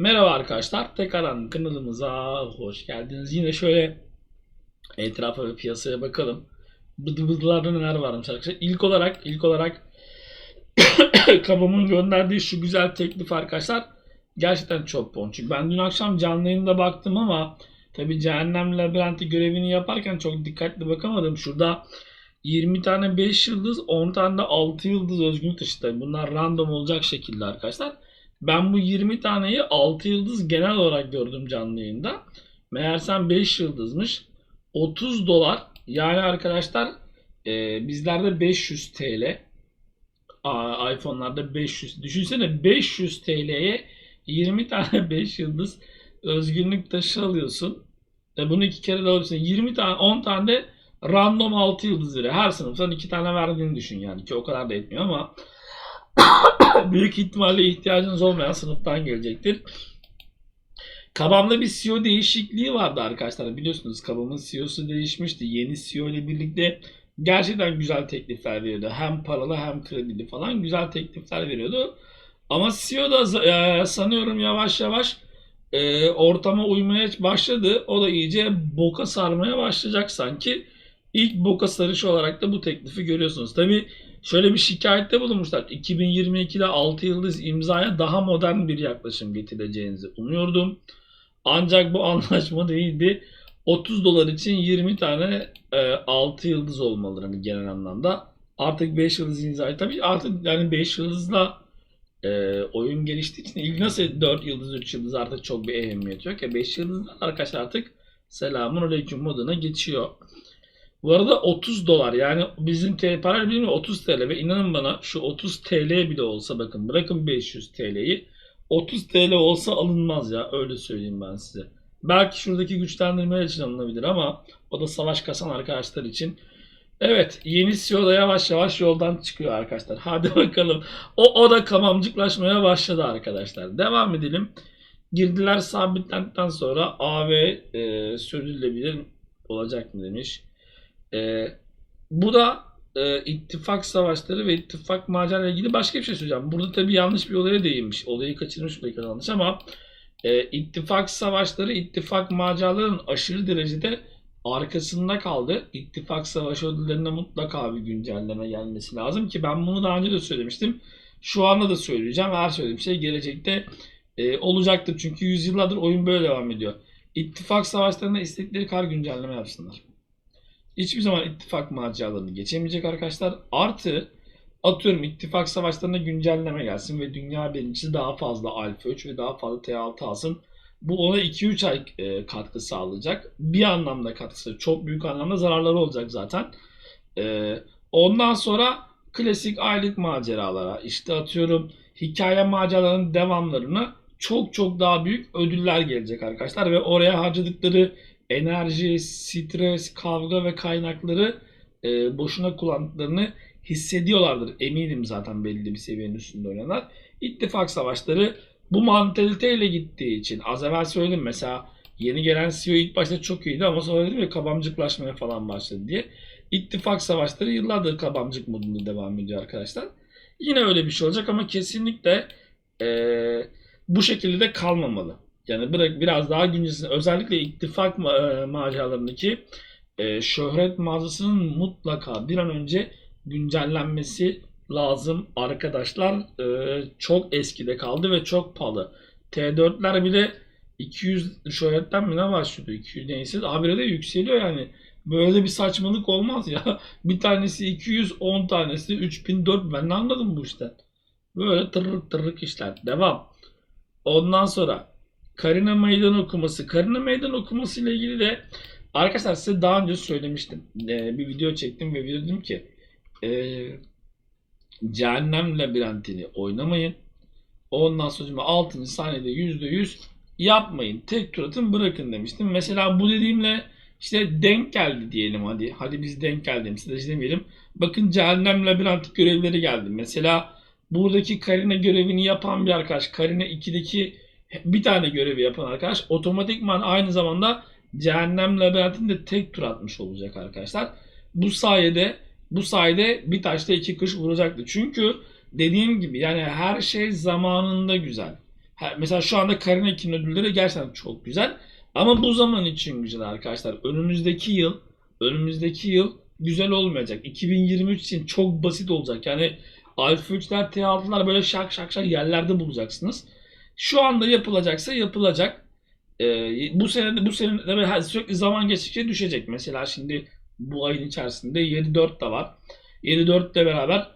Merhaba arkadaşlar. Tekrardan kanalımıza hoş geldiniz. Yine şöyle etrafa ve piyasaya bakalım. Bıdı bıdılarda neler varmış arkadaşlar. İlk olarak ilk olarak kabımın gönderdiği şu güzel teklif arkadaşlar gerçekten çok bon. Çünkü ben dün akşam canlı yayında baktım ama tabi Cehennem Labirenti görevini yaparken çok dikkatli bakamadım. Şurada 20 tane 5 yıldız, 10 tane de 6 yıldız özgürlük dışı. Bunlar random olacak şekilde arkadaşlar. Ben bu 20 taneyi 6 yıldız genel olarak gördüm canlı yayında. Meğersem 5 yıldızmış. 30 dolar. Yani arkadaşlar e, bizlerde 500 TL. İPhone'larda 500. Düşünsene 500 TL'ye 20 tane 5 yıldız özgürlük taşı alıyorsun. E, bunu iki kere de alıyorsun. 20 tane 10 tane de random 6 yıldız veriyor. Her sınıftan 2 tane verdiğini düşün yani ki o kadar da etmiyor ama büyük ihtimalle ihtiyacınız olmayan sınıftan gelecektir. Kabamda bir CEO değişikliği vardı arkadaşlar. Biliyorsunuz kabamın CEO'su değişmişti. Yeni CEO ile birlikte gerçekten güzel teklifler veriyordu. Hem paralı hem kredili falan güzel teklifler veriyordu. Ama CEO da e, sanıyorum yavaş yavaş e, ortama uymaya başladı. O da iyice boka sarmaya başlayacak sanki. İlk boka sarış olarak da bu teklifi görüyorsunuz. Tabi şöyle bir şikayette bulunmuşlar. 2022'de 6 yıldız imzaya daha modern bir yaklaşım getireceğinizi umuyordum. Ancak bu anlaşma değildi. 30 dolar için 20 tane e, 6 yıldız olmalı hani genel anlamda. Artık 5 yıldız imzayı tabii artık yani 5 yıldızla e, oyun geliştiği için ilk nasıl 4 yıldız 3 yıldız artık çok bir ehemmiyet yok ya 5 yıldız arkadaşlar artık selamun aleyküm moduna geçiyor. Bu arada 30 dolar yani bizim TL parayla bilmiyorum 30 TL ve inanın bana şu 30 TL bile olsa bakın bırakın 500 TL'yi 30 TL olsa alınmaz ya öyle söyleyeyim ben size. Belki şuradaki güçlendirmeler için alınabilir ama o da savaş kasan arkadaşlar için. Evet yeni CEO da yavaş yavaş yoldan çıkıyor arkadaşlar. Hadi bakalım. O, o da kamamcıklaşmaya başladı arkadaşlar. Devam edelim. Girdiler sabitlendikten sonra AV e, sürdürülebilir olacak mı demiş. E, bu da e, ittifak savaşları ve ittifak macera ilgili başka bir şey söyleyeceğim. Burada tabii yanlış bir olaya değinmiş. Olayı kaçırmış belki yanlış ama e, ittifak savaşları, ittifak maceraların aşırı derecede arkasında kaldı. İttifak savaşı ödüllerine mutlaka bir güncelleme gelmesi lazım ki ben bunu daha önce de söylemiştim. Şu anda da söyleyeceğim. Her söylediğim şey gelecekte e, olacaktır. Çünkü yüzyıllardır oyun böyle devam ediyor. İttifak savaşlarında istedikleri kadar güncelleme yapsınlar hiçbir zaman ittifak maceralarını geçemeyecek arkadaşlar. Artı atıyorum ittifak savaşlarına güncelleme gelsin ve dünya birincisi daha fazla alfa 3 ve daha fazla T6 alsın. Bu ona 2-3 ay e, katkı sağlayacak. Bir anlamda katkısı, çok büyük anlamda zararları olacak zaten. E, ondan sonra klasik aylık maceralara, işte atıyorum hikaye maceralarının devamlarına çok çok daha büyük ödüller gelecek arkadaşlar ve oraya harcadıkları enerji, stres, kavga ve kaynakları e, boşuna kullandıklarını hissediyorlardır. Eminim zaten belli bir seviyenin üstünde oynayanlar. İttifak savaşları bu mantaliteyle gittiği için az evvel söyledim mesela yeni gelen CEO ilk başta çok iyiydi ama sonra dedim ya kabamcıklaşmaya falan başladı diye. İttifak savaşları yıllardır kabamcık modunda devam ediyor arkadaşlar. Yine öyle bir şey olacak ama kesinlikle e, bu şekilde de kalmamalı. Yani bırak biraz daha güncesine özellikle ittifak ma- e, maceralarındaki e, şöhret mağazasının mutlaka bir an önce güncellenmesi lazım arkadaşlar. E, çok eskide kaldı ve çok pahalı. T4'ler bile 200 şöhretten mi ne başlıyordu? 200 neyse habire de yükseliyor yani. Böyle bir saçmalık olmaz ya. Bir tanesi 200, 10 tanesi 3000, 4000. Ben ne anladım bu işten? Böyle tırırık tırırık işler. Devam. Ondan sonra Karina Meydan okuması. Karina Meydan okuması ile ilgili de arkadaşlar size daha önce söylemiştim. Ee, bir video çektim ve dedim ki e, Cehennem labirentini oynamayın. Ondan sonra 6. saniyede %100 yapmayın. Tek tur atın bırakın demiştim. Mesela bu dediğimle işte denk geldi diyelim hadi. Hadi biz denk geldiğimizde demeyelim. Bakın cehennem labirenti görevleri geldi. Mesela buradaki Karina görevini yapan bir arkadaş. Karina 2'deki bir tane görevi yapan arkadaş otomatikman aynı zamanda cehennem labirentinde tek tur atmış olacak arkadaşlar. Bu sayede bu sayede bir taşla iki kuş vuracaktı. Çünkü dediğim gibi yani her şey zamanında güzel. Mesela şu anda Karina 2'nin ödülleri gerçekten çok güzel. Ama bu zaman için güzel arkadaşlar. Önümüzdeki yıl önümüzdeki yıl güzel olmayacak. 2023 için çok basit olacak. Yani Alfa 3'ler, T6'lar böyle şak şak şak yerlerde bulacaksınız. Şu anda yapılacaksa yapılacak. Ee, bu sene bu sene de böyle sürekli zaman geçtikçe düşecek. Mesela şimdi bu ayın içerisinde 7-4 de var. 7-4 ile beraber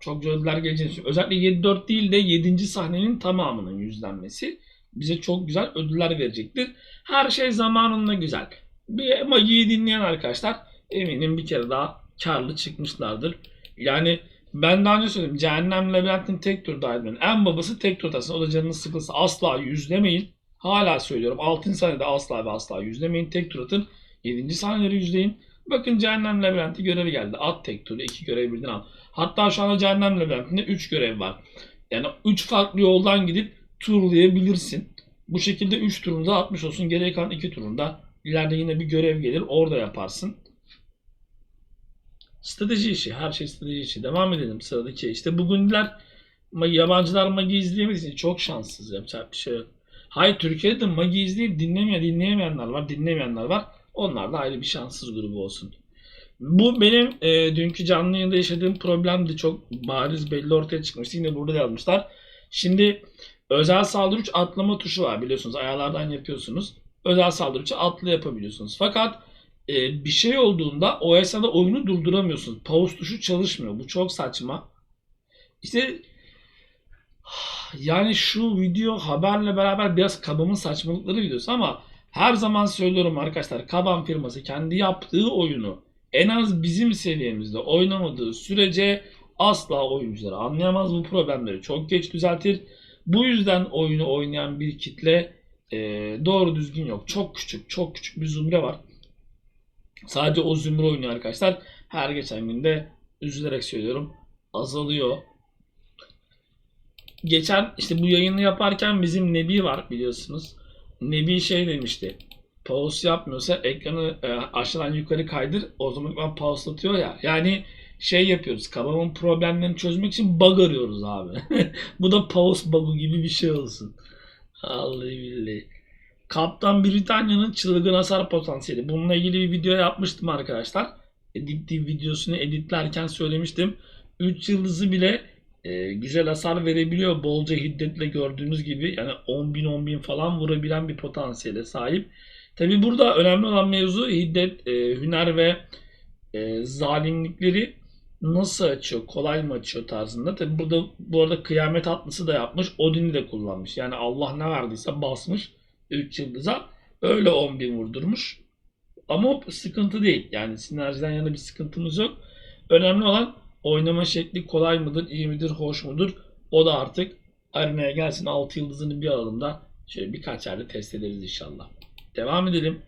çok güzel ödüller geleceğini. Özellikle 7-4 değil de 7. sahnenin tamamının yüzlenmesi bize çok güzel ödüller verecektir. Her şey zamanında güzel. Bir Magi'yi dinleyen arkadaşlar eminim bir kere daha karlı çıkmışlardır. Yani ben daha önce söyledim. Cehennem Labirent'in tek tur dahilinin en babası tek tur atasın. O da canınız sıkılsa asla yüzlemeyin. Hala söylüyorum. 6. sahnede asla ve asla yüzlemeyin. Tek tur atın. 7. sahneleri yüzleyin. Bakın Cehennem Labirenti görevi geldi. At tek turu. 2 görev birden al. Hatta şu anda Cehennem Labirentinde 3 görev var. Yani 3 farklı yoldan gidip turlayabilirsin. Bu şekilde 3 turunda atmış olsun. Geriye kalan 2 turunda ileride yine bir görev gelir. Orada yaparsın. Strateji işi. Her şey strateji işi. Devam edelim sıradaki. İşte bugünler yabancılar Magi izleyemediği için çok şanssız yapacak bir şey yok. Hayır Türkiye'de de Magi izleyip dinlemeyen, dinleyemeyenler var. Dinlemeyenler var. Onlar da ayrı bir şanssız grubu olsun. Bu benim e, dünkü canlı yayında yaşadığım problemdi. Çok bariz belli ortaya çıkmıştı. Yine burada yazmışlar. Şimdi özel saldırı 3 atlama tuşu var biliyorsunuz. Ayarlardan yapıyorsunuz. Özel saldırı 3'ü atlı yapabiliyorsunuz. Fakat e, bir şey olduğunda o esnada oyunu durduramıyorsunuz. Pause tuşu çalışmıyor. Bu çok saçma. İşte yani şu video haberle beraber biraz kabamın saçmalıkları videosu ama her zaman söylüyorum arkadaşlar Kaban firması kendi yaptığı oyunu en az bizim seviyemizde oynamadığı sürece asla oyuncuları anlayamaz bu problemleri çok geç düzeltir. Bu yüzden oyunu oynayan bir kitle e, doğru düzgün yok. Çok küçük, çok küçük bir zümre var. Sadece o zümre oynuyor arkadaşlar. Her geçen günde üzülerek söylüyorum azalıyor. Geçen işte bu yayını yaparken bizim Nebi var biliyorsunuz. Nebi şey demişti. Pause yapmıyorsa ekranı e, aşağıdan yukarı kaydır. O zaman ben pauselatıyor ya. Yani şey yapıyoruz. Kabamın problemlerini çözmek için bug arıyoruz abi. bu da pause bug'u gibi bir şey olsun. Vallahi billahi. Kaptan Britanya'nın çılgın hasar potansiyeli. Bununla ilgili bir video yapmıştım arkadaşlar. Editli videosunu editlerken söylemiştim. 3 yıldızı bile e, güzel hasar verebiliyor. Bolca hiddetle gördüğünüz gibi yani 10 bin 10 bin falan vurabilen bir potansiyele sahip. Tabi burada önemli olan mevzu hiddet, e, hüner ve e, zalimlikleri nasıl açıyor, kolay mı açıyor tarzında. Tabi burada bu arada kıyamet atlısı da yapmış, Odin'i de kullanmış. Yani Allah ne verdiyse basmış 3 yıldıza öyle 10 bin vurdurmuş. Ama sıkıntı değil. Yani sinerjiden yana bir sıkıntımız yok. Önemli olan oynama şekli kolay mıdır, iyi midir, hoş mudur? O da artık arenaya gelsin 6 yıldızını bir alalım da şöyle birkaç yerde test ederiz inşallah. Devam edelim.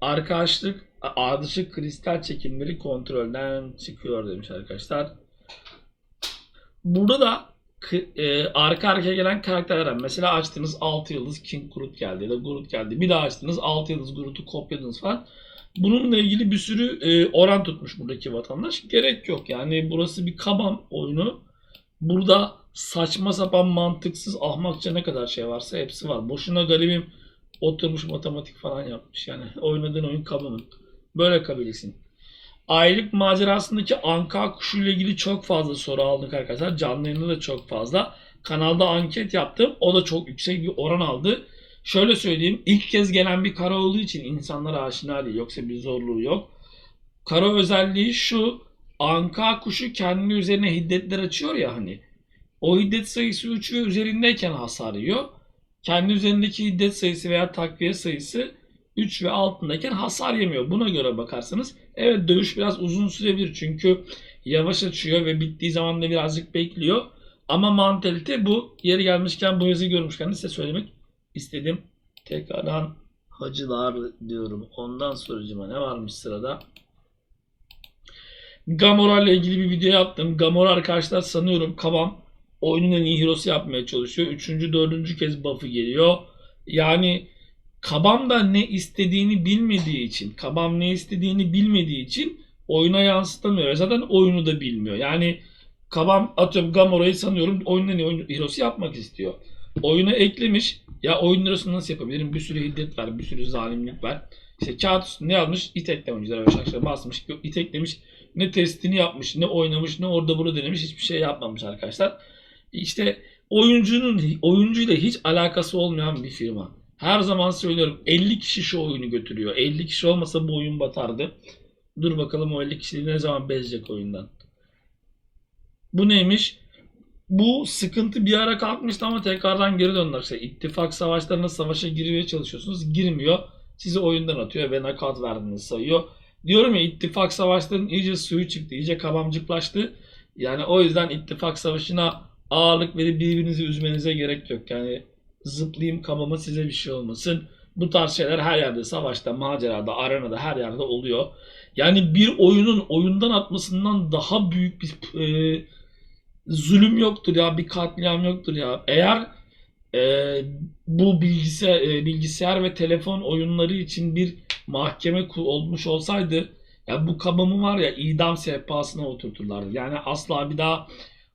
Arkadaşlık ardışık kristal çekimleri kontrolden çıkıyor demiş arkadaşlar. Burada da e, arka arkaya gelen karakterler mesela açtığınız 6 yıldız King Groot geldi ya da Groot geldi. Bir daha açtınız 6 yıldız Groot'u kopyadınız falan. Bununla ilgili bir sürü e, oran tutmuş buradaki vatandaş. Gerek yok. Yani burası bir kabam oyunu. Burada saçma sapan mantıksız ahmakça ne kadar şey varsa hepsi var. Boşuna garibim oturmuş matematik falan yapmış. Yani oynadığın oyun kabamın. Böyle kabilsin. Aylık macerasındaki anka kuşu ile ilgili çok fazla soru aldık arkadaşlar. Canlı yayında da çok fazla. Kanalda anket yaptım. O da çok yüksek bir oran aldı. Şöyle söyleyeyim. ilk kez gelen bir kara olduğu için insanlar aşina değil. Yoksa bir zorluğu yok. Kara özelliği şu. Anka kuşu kendi üzerine hiddetler açıyor ya hani. O hiddet sayısı 3 ve üzerindeyken hasar yiyor. Kendi üzerindeki hiddet sayısı veya takviye sayısı 3 ve altındayken hasar yemiyor. Buna göre bakarsanız evet dövüş biraz uzun sürebilir çünkü yavaş açıyor ve bittiği zaman da birazcık bekliyor. Ama mantalite bu. Yeri gelmişken bu yazıyı görmüşken de size söylemek istedim. Tekrardan hacılar diyorum. Ondan sorucuma ne varmış sırada? Gamora ile ilgili bir video yaptım. Gamora arkadaşlar sanıyorum Kabam oyunun en iyi hero'su yapmaya çalışıyor. Üçüncü, dördüncü kez buff'ı geliyor. Yani Kabam da ne istediğini bilmediği için, Kabam ne istediğini bilmediği için oyuna yansıtamıyor. Zaten oyunu da bilmiyor. Yani Kabam atıyorum Gamora'yı sanıyorum en iyi oyun hero'su yapmak istiyor. oyuna eklemiş. Ya oyun lirasını nasıl yapabilirim? Bir sürü hiddet var, bir sürü zalimlik var. İşte kağıt üstünde yazmış, itekle oyuncular öyle şakşa basmış, iteklemiş. Ne testini yapmış, ne oynamış, ne orada bunu denemiş, hiçbir şey yapmamış arkadaşlar. İşte oyuncunun oyuncuyla hiç alakası olmayan bir firma. Her zaman söylüyorum 50 kişi şu oyunu götürüyor. 50 kişi olmasa bu oyun batardı. Dur bakalım o 50 kişi ne zaman bezecek oyundan. Bu neymiş? Bu sıkıntı bir ara kalkmıştı ama tekrardan geri döndüler. İşte ittifak savaşlarına savaşa girmeye çalışıyorsunuz. Girmiyor. Sizi oyundan atıyor ve nakat verdiğini sayıyor. Diyorum ya ittifak savaşlarının iyice suyu çıktı. iyice kabamcıklaştı. Yani o yüzden ittifak savaşına ağırlık verip birbirinizi üzmenize gerek yok. Yani zıplayayım kabama size bir şey olmasın. Bu tarz şeyler her yerde savaşta, macerada, arenada her yerde oluyor. Yani bir oyunun oyundan atmasından daha büyük bir e, zulüm yoktur ya, bir katliam yoktur ya. Eğer e, bu bilgisayar, e, bilgisayar ve telefon oyunları için bir mahkeme olmuş olsaydı ya bu kabamı var ya idam sehpasına oturturlardı. Yani asla bir daha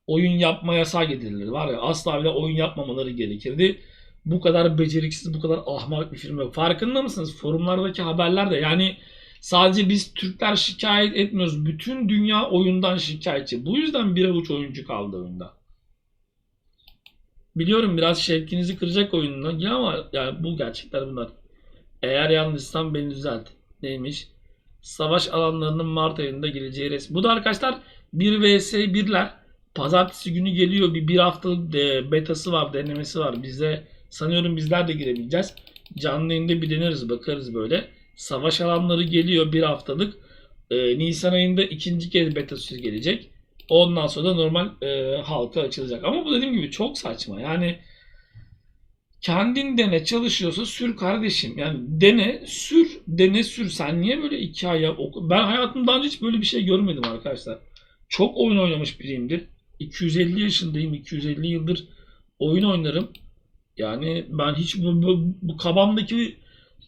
oyun yapma yasağı getirilir. Var ya asla daha oyun yapmamaları gerekirdi. Bu kadar beceriksiz, bu kadar ahmak bir film yok. Farkında mısınız? Forumlardaki haberler de yani sadece biz Türkler şikayet etmiyoruz. Bütün dünya oyundan şikayetçi. Bu yüzden bir avuç oyuncu kaldı oyunda. Biliyorum biraz şevkinizi kıracak oyundan ama yani bu gerçekler bunlar. Eğer yanlışsam beni düzelt. Neymiş? Savaş alanlarının Mart ayında geleceği resim. Bu da arkadaşlar 1 vs 1'ler. Pazartesi günü geliyor. Bir, bir haftalık de, betası var, denemesi var. Bize sanıyorum bizler de girebileceğiz. Canlı yayında bir deneriz, bakarız böyle. Savaş alanları geliyor bir haftalık. Ee, Nisan ayında ikinci kez betası gelecek. Ondan sonra da normal e, halka açılacak. Ama bu dediğim gibi çok saçma. Yani kendin dene çalışıyorsa sür kardeşim. Yani dene sür dene sür. Sen niye böyle iki aya oku? Ben hayatımda hiç böyle bir şey görmedim arkadaşlar. Çok oyun oynamış biriyimdir. 250 yaşındayım. 250 yıldır oyun oynarım. Yani ben hiç bu, bu, bu kabamdaki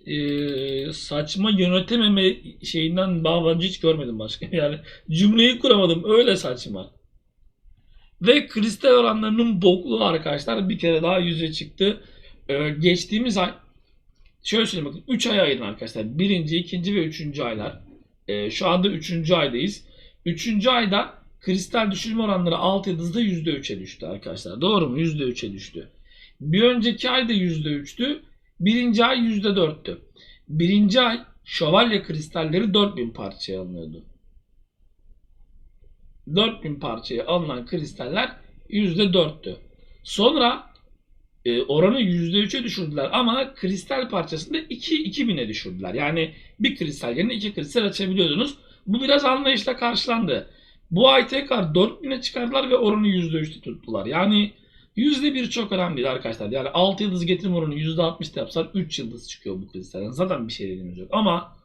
e, saçma yönetememe şeyinden daha önce hiç görmedim başka. Yani cümleyi kuramadım. Öyle saçma. Ve kristal oranlarının bokluğu arkadaşlar bir kere daha yüze çıktı. Ee, geçtiğimiz ay şöyle söyleyeyim bakın 3 ay ayırın arkadaşlar. Birinci, ikinci ve üçüncü aylar. Ee, şu anda üçüncü aydayız. Üçüncü ayda kristal düşürme oranları 6 yıldızda %3'e düştü arkadaşlar. Doğru mu? %3'e düştü. Bir önceki ay da %3'tü. Birinci ay %4'tü. Birinci ay şövalye kristalleri 4000 parçaya alınıyordu. 4000 parçaya alınan kristaller %4'tü. Sonra e, oranı %3'e düşürdüler ama kristal parçasında 2 2000'e düşürdüler. Yani bir kristal yerine iki kristal açabiliyordunuz. Bu biraz anlayışla karşılandı. Bu ay tekrar 4000'e çıkardılar ve oranı %3'te tuttular. Yani %1 çok önemli arkadaşlar. Yani 6 yıldız getirim oranı %60 yapsan 3 yıldız çıkıyor bu kristalden. Zaten bir şey dediğimiz yok. Ama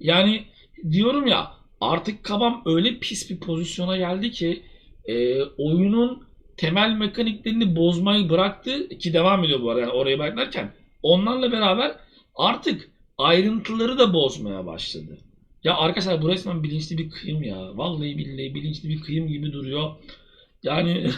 yani diyorum ya artık kabam öyle pis bir pozisyona geldi ki e, oyunun temel mekaniklerini bozmayı bıraktı ki devam ediyor bu arada yani oraya beklerken onlarla beraber artık ayrıntıları da bozmaya başladı. Ya arkadaşlar bu resmen bilinçli bir kıyım ya. Vallahi billahi bilinçli bir kıyım gibi duruyor. Yani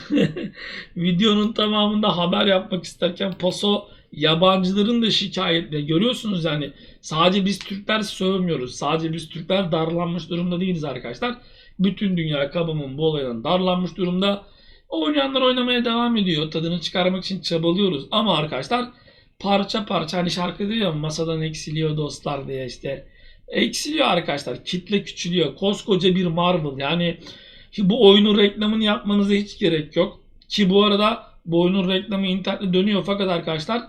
videonun tamamında haber yapmak isterken paso yabancıların da şikayetle görüyorsunuz yani sadece biz Türkler sövmüyoruz. Sadece biz Türkler darlanmış durumda değiliz arkadaşlar. Bütün dünya kabımın bu olaydan darlanmış durumda. Oynayanlar oynamaya devam ediyor. Tadını çıkarmak için çabalıyoruz. Ama arkadaşlar parça parça hani şarkı diyor masadan eksiliyor dostlar diye işte. Eksiliyor arkadaşlar. Kitle küçülüyor. Koskoca bir Marvel yani bu oyunun reklamını yapmanıza hiç gerek yok. Ki bu arada bu oyunun reklamı internette dönüyor fakat arkadaşlar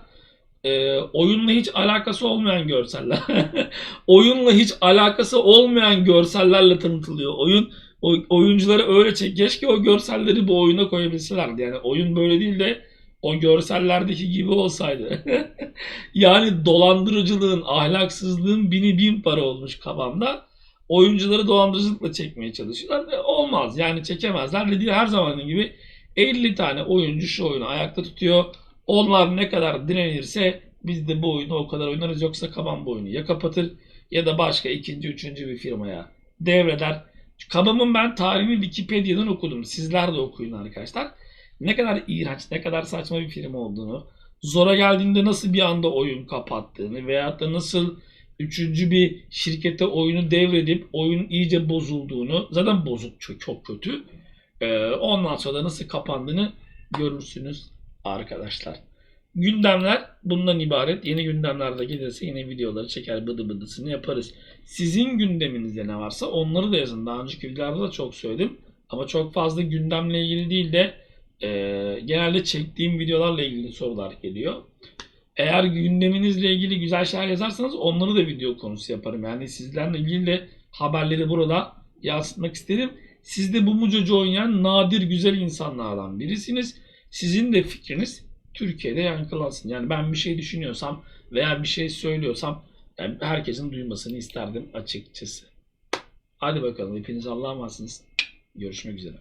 e, oyunla hiç alakası olmayan görseller. oyunla hiç alakası olmayan görsellerle tanıtılıyor. Oyun o, oyuncuları öyle çek. Keşke o görselleri bu oyuna koyabilselerdi. Yani oyun böyle değil de o görsellerdeki gibi olsaydı. yani dolandırıcılığın, ahlaksızlığın bini bin para olmuş kafamda. Oyuncuları dolandırıcılıkla çekmeye çalışıyorlar. E, olmaz yani çekemezler. Dediği her zamanın gibi 50 tane oyuncu şu oyunu ayakta tutuyor. Onlar ne kadar direnirse biz de bu oyunu o kadar oynarız. Yoksa kaban bu oyunu ya kapatır ya da başka ikinci, üçüncü bir firmaya devreder. Kabamın ben tarihini Wikipedia'dan okudum. Sizler de okuyun arkadaşlar. Ne kadar iğrenç, ne kadar saçma bir firma olduğunu, zora geldiğinde nasıl bir anda oyun kapattığını veyahut da nasıl üçüncü bir şirkete oyunu devredip oyunun iyice bozulduğunu zaten bozuk çok, çok kötü. Ee, ondan sonra da nasıl kapandığını görürsünüz arkadaşlar. Gündemler bundan ibaret. Yeni gündemler de gelirse yine videoları çeker bıdı bıdısını yaparız. Sizin gündeminizde ne varsa onları da yazın. Daha önceki videolarda da çok söyledim. Ama çok fazla gündemle ilgili değil de e, genelde çektiğim videolarla ilgili sorular geliyor. Eğer gündeminizle ilgili güzel şeyler yazarsanız onları da video konusu yaparım. Yani sizlerle ilgili de haberleri burada yansıtmak istedim. Siz de bu mucocu oynayan nadir güzel insanlardan birisiniz. Sizin de fikriniz Türkiye'de yankılansın. Yani ben bir şey düşünüyorsam veya bir şey söylüyorsam yani herkesin duymasını isterdim açıkçası. Hadi bakalım hepiniz Allah'a emanetsiniz. Görüşmek üzere.